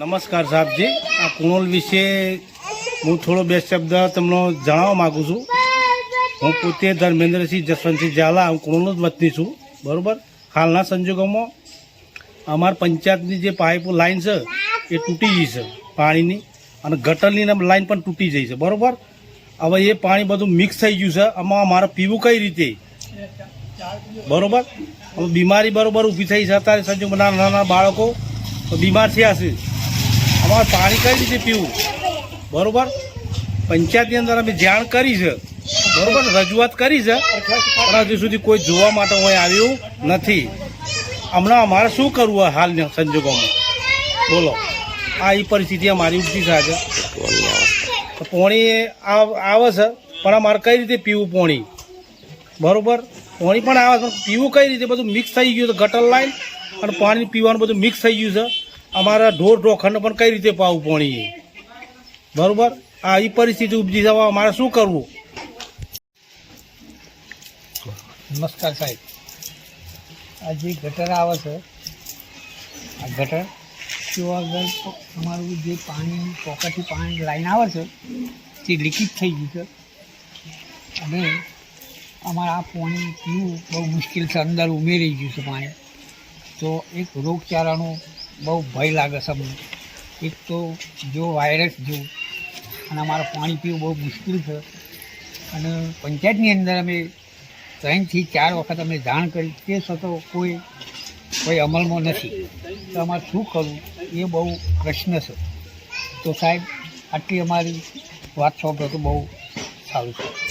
નમસ્કાર સાહેબજી. આ કુણોલ વિશે હું થોડો બે શબ્દ તમને જણાવવા માગું છું. હું પોતે ધર્મેન્દ્રસિંહ જસવંતસિંહ ઝાલા, હું કુણોલનો જ વતની છું. બરાબર? હાલના સંજોગોમાં અમારા પંચાયતની જે પાઇપ લાઇન છે, એ તૂટી ગઈ છે પાણીની અને ગટરની લાઇન પણ તૂટી જઈ છે. બરાબર? હવે એ પાણી બધું મિક્સ થઈ ગયું છે. આમાં અમારે પીવું કઈ રીતે? બરોબર? બીમારી બરાબર ઊભી થઈ છે. અત્યારે સંજોગમાં નાના નાના બાળકો બીમાર થયા છે. અમારે પાણી કઈ રીતે પીવું? બરોબર? પંચાયતની અંદર અમે જાણ કરી છે. બરોબર? રજૂઆત કરી છે. પણ હજુ સુધી કોઈ જોવા માટે હું આવ્યું નથી. હમણાં અમારે શું કરવું હાલના સંજોગોમાં? બોલો. આ એ પરિસ્થિતિ અમારી થાય છે. પોણી આવે છે. પણ અમારે કઈ રીતે પીવું પોણી? બરોબર? પોણી પણ આવે છે. પીવું કઈ રીતે? બધું મિક્સ થઈ ગયું છે. ગટર લાઈન અને પાણી પીવાનું બધું મિક્સ થઈ ગયું છે. અમારા ઢોર ઢોખરને પણ કઈ રીતે પાવું પાણી બરોબર? આ એ પરિસ્થિતિ ઉપજી થવા અમારે શું કરવું? નમસ્કાર સાહેબ. આ જે ગટર આવે છે, આ ગટર તો આગળ અમારું જે પાણી, પોકેટથી પાણી લાઈન આવે છે, તે લીકેજ થઈ ગયું છે. અને અમારે આ પાણી પીવું બહુ મુશ્કેલ છે, અંદર ઉમેરી ગયું છે પાણી. તો એક રોગચાળાનો બહુ ભય લાગે છે અમને એક તો જો વાયરસ જો, અને અમારે પાણી પીવું બહુ મુશ્કેલ છે. અને પંચાયતની અંદર અમે ત્રણથી ચાર વખત અમે જાણ કરી. તે છતાં કોઈ કોઈ અમલમાં નથી. તો અમારે શું કરવું? એ બહુ પ્રશ્ન છે. તો સાહેબ, આટલી અમારી વાત સાંભળો તો બહુ સારું છે.